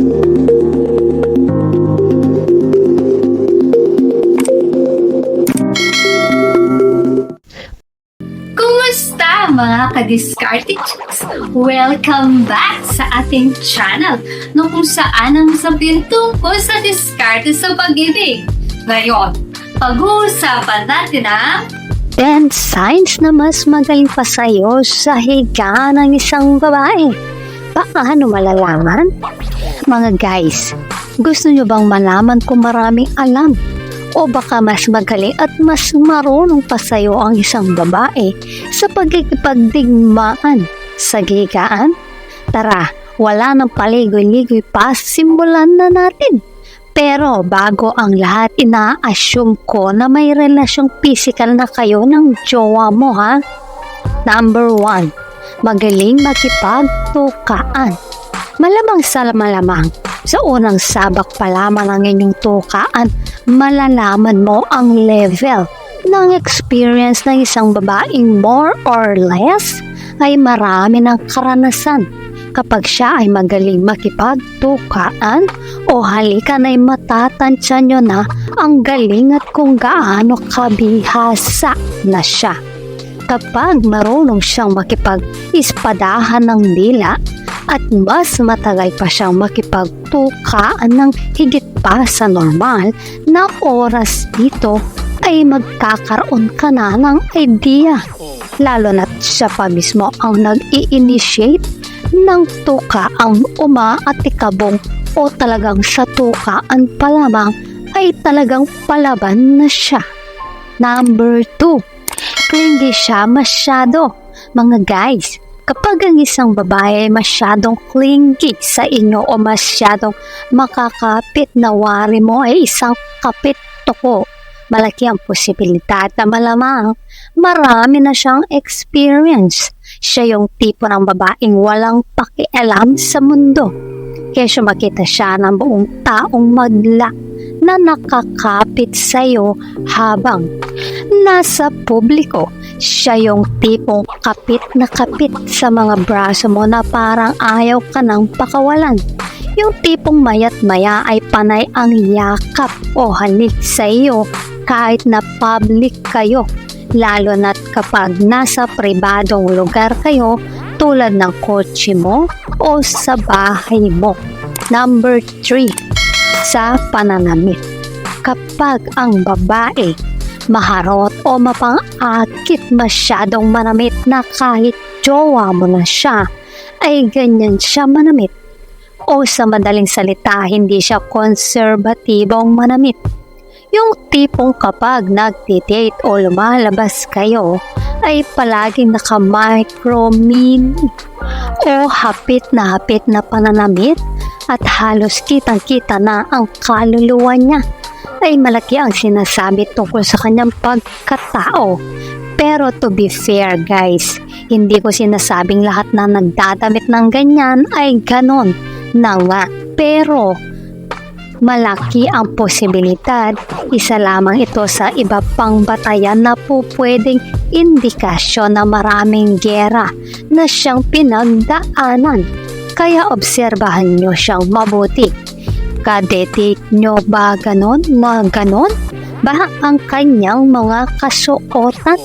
Kumusta mga ka-discarded chicks? Welcome back sa ating channel no kung saan ang sabihin tungkol sa diskarte sa pag-ibig. Ngayon, pag-uusapan natin ang 10 signs na mas magaling pa sa'yo sa higa ng isang babae. Paano malalaman? Mga guys, gusto nyo bang malaman kung maraming alam? O baka mas magaling at mas marunong pa sa'yo ang isang babae sa pagkikipagdigmaan sa gigaan? Tara, wala nang paligoy-ligoy pa, simulan na natin. Pero bago ang lahat, ina-assume ko na may relasyong physical na kayo ng jowa mo ha. Number one, magaling makipagtukaan. Malamang sa malamang, sa unang sabak pa lamang ng inyong tukaan, malalaman mo ang level ng experience ng isang babaeng more or less ay marami ng karanasan kapag siya ay magaling makipagtukaan o halikan ay matatansya nyo na ang galing at kung gaano kabihasa na siya. Kapag marunong siyang makipag-ispadahan ng dila at mas matagal pa siyang makipagtukaan ng higit pa sa normal na oras dito ay magkakaroon ka na ng idea. Lalo na siya pa mismo ang nag-i-initiate ng tuka ang uma at ikabong o talagang sa tukaan pa lamang ay talagang palaban na siya. Number 2. Clingy siya masyado. Mga guys, kapag ang isang babae ay masyadong clingy sa inyo o masyadong makakapit na wari mo ay isang kapit toko, malaki ang posibilidad na malamang marami na siyang experience. Siya yung tipo ng babaeng walang pakialam sa mundo. Kesyo makita siya ng buong taong madla na nakakapit sa iyo habang nasa publiko. Siya yung tipong kapit na kapit sa mga braso mo na parang ayaw ka nang pakawalan. Yung tipong mayat maya ay panay ang yakap o halik sa iyo kahit na public kayo lalo na't kapag nasa pribadong lugar kayo tulad ng kotse mo o sa bahay mo. Number 3. Sa pananamit. Kapag ang babae maharot o mapang-akit masyadong manamit na kahit jowa mo na siya, ay ganyan siya manamit. O sa madaling salita, hindi siya konserbatibong manamit. Yung tipong kapag nagtidate o lumalabas kayo, ay palaging naka-micro-mini o hapit na hapit na pananamit at halos kitang-kita na ang kaluluwa niya ay malaki ang sinasabi tungkol sa kanyang pagkatao. Pero to be fair guys, hindi ko sinasabing lahat na nagdadamit ng ganyan ay ganon na nga. Pero malaki ang posibilidad, isa lamang ito sa iba pang batayan na po pwedeng indikasyon na maraming gera na siyang pinagdaanan. Kaya obserbahan nyo siyang mabuti. Kadetik nyo ba ganon na ganon? Ba ang kanyang mga kasuotan?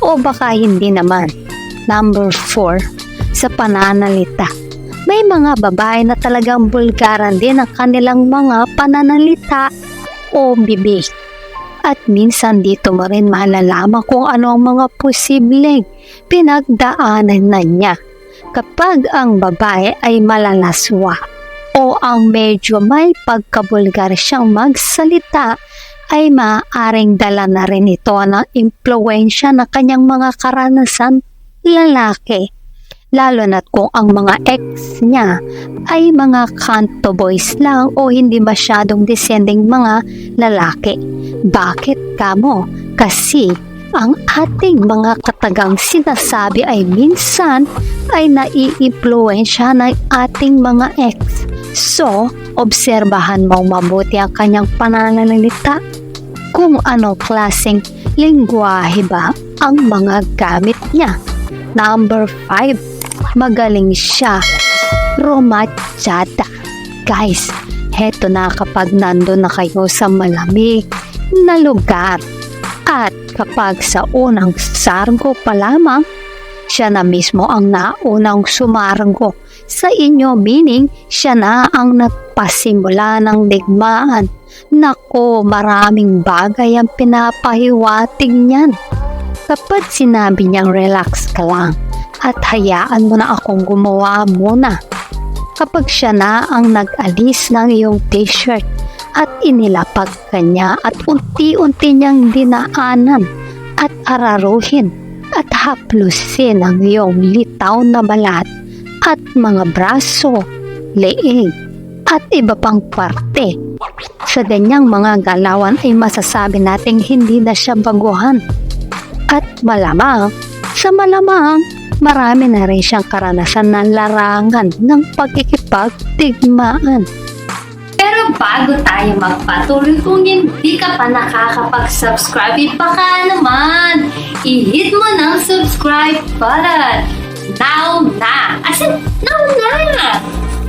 O baka hindi naman? Number 4. Sa pananalita. May mga babae na talagang bulgaran din ang kanilang mga pananalita o bibig. At minsan dito mo rin malalaman kung ano ang mga posibleng pinagdaanan na niya kapag ang babae ay malalaswa o ang medyo may pagkabulgar siyang magsalita ay maaaring dala na rin ito ng impluensya na kanyang mga karanasan lalaki lalo na't kung ang mga ex niya ay mga kanto boys lang o hindi masyadong descending mga lalaki. Bakit kamo? Kasi ang ating mga katagang sinasabi ay minsan ay nai-impluensya ng ating mga ex. So, obserbahan mo mabuti ang kanyang pananalita kung anong klaseng lingwahe ba ang mga gamit niya. Number 5 magaling siya. Romachada. guys, heto na kapag nandun na kayo sa malamig na lugar at kapag sa unang sargo pa lamang, siya na mismo ang naunang sumargo sa inyo meaning siya na ang nagpasimula ng digmaan. Nako, maraming bagay ang pinapahiwatig niyan. Kapag sinabi niyang relax ka lang at hayaan mo na akong gumawa muna. Kapag siya na ang nag-alis ng iyong t-shirt at inilapag ka niya at unti-unti niyang dinaanan at araruhin at haplusin ang iyong litaw na balat at mga braso, leeg at iba pang parte. Sa ganyang mga galawan ay masasabi nating hindi na siya baguhan. At malamang, sa malamang, marami na rin siyang karanasan ng larangan ng pagkikipagtigmaan. Pero bago tayo magpatuloy kung hindi ka pa nakakapag-subscribe, baka naman i-hit mo ng subscribe button. Now na! As in, now na!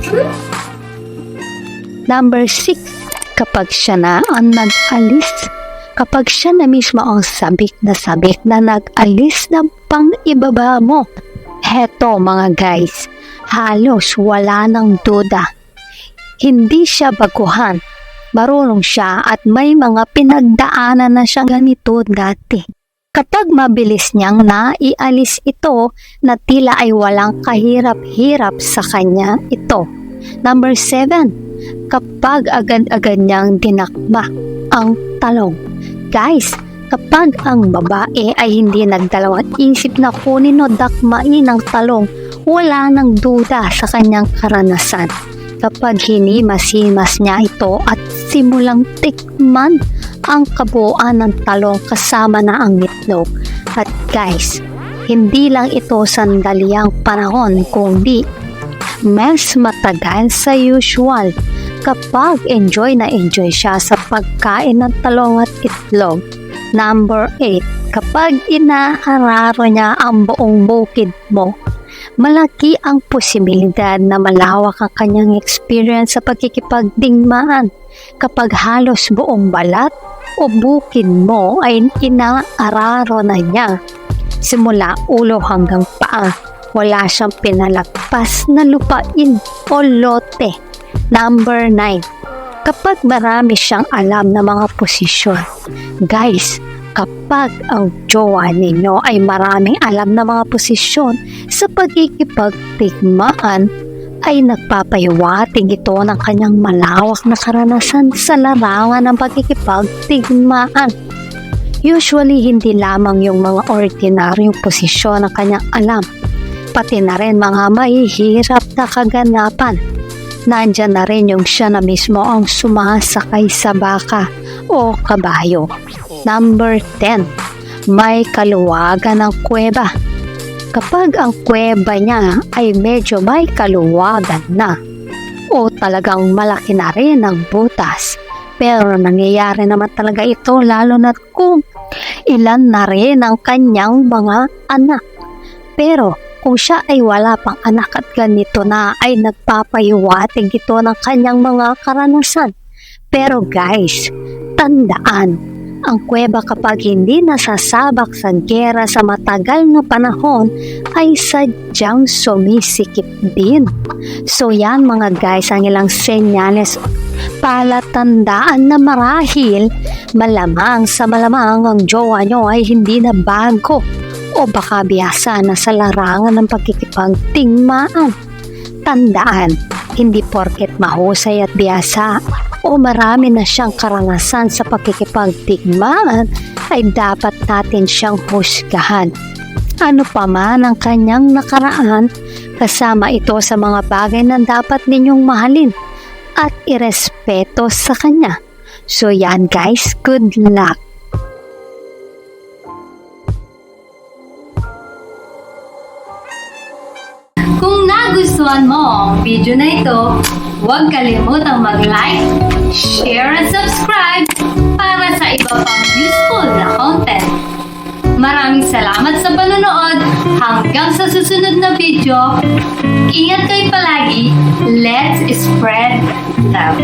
Hmm? Number 6, kapag siya na ang nag-alis, kapag siya na mismo ang sabik na sabik na nag-alis ng pang-ibaba mo. Heto mga guys, halos wala ng duda. Hindi siya baguhan. Marunong siya at may mga pinagdaanan na siya ganito dati. Kapag mabilis niyang naialis ito na tila ay walang kahirap-hirap sa kanya ito. Number 7, kapag agad-agad niyang dinakma ang talong. Guys, kapag ang babae ay hindi nagdalawang isip na kunin o dakmain ang talong, wala nang duda sa kanyang karanasan. Kapag hinimas-himas niya ito at simulang tikman ang kabuuan ng talong kasama na ang itlog. At guys, hindi lang ito sandaliang panahon kundi mas matagal sa usual kapag enjoy na enjoy siya sa pagkain ng talong at itlog. Number 8. Kapag inaararo niya ang buong bukid mo, malaki ang posibilidad na malawak ang kanyang experience sa pagkikipagdigmaan kapag halos buong balat o bukid mo ay inaararo na niya. Simula ulo hanggang paa, wala siyang pinalagpas na lupain o lote. Number 9. Kapag marami siyang alam na mga posisyon. Guys, kapag ang jowa ninyo ay maraming alam na mga posisyon sa pagkikipagtigmaan, ay nagpapahiwatig ito ng kanyang malawak na karanasan sa larangan ng pagkikipagtigmaan. Usually, hindi lamang yung mga ordinaryong posisyon ang kanyang alam, pati na rin mga mahihirap na kaganapan. Nandyan na rin yung siya na mismo ang sumasakay sa baka o kabayo. Number 10. May kaluwagan ng kuweba. Kapag ang kuweba niya ay medyo may kaluwagan na o talagang malaki na rin ang butas. Pero nangyayari naman talaga ito lalo na kung ilan na rin ang kanyang mga anak. Pero kung siya ay wala pang anak at ganito na ay nagpapahiwatig ito ng kanyang mga karanasan. Pero guys, tandaan, ang kuweba kapag hindi nasasabak sa gera sa matagal na panahon ay sadyang sumisikip din. So yan mga guys ang ilang senyales palatandaan na marahil malamang sa malamang ang jowa nyo ay hindi na bago o baka biyasa na sa larangan ng pagkikipagtingmaan. Tandaan, hindi porket mahusay at biyasa o marami na siyang karanasan sa pagkikipagtigmaan ay dapat natin siyang husgahan. Ano pa man ang kanyang nakaraan, kasama ito sa mga bagay na dapat ninyong mahalin at irespeto sa kanya. So yan guys, good luck! Nagustuhan mo ang video na ito, huwag kalimutang mag-like, share at subscribe para sa iba pang useful na content. Maraming salamat sa panonood. Hanggang sa susunod na video. Ingat kayo palagi. Let's spread love.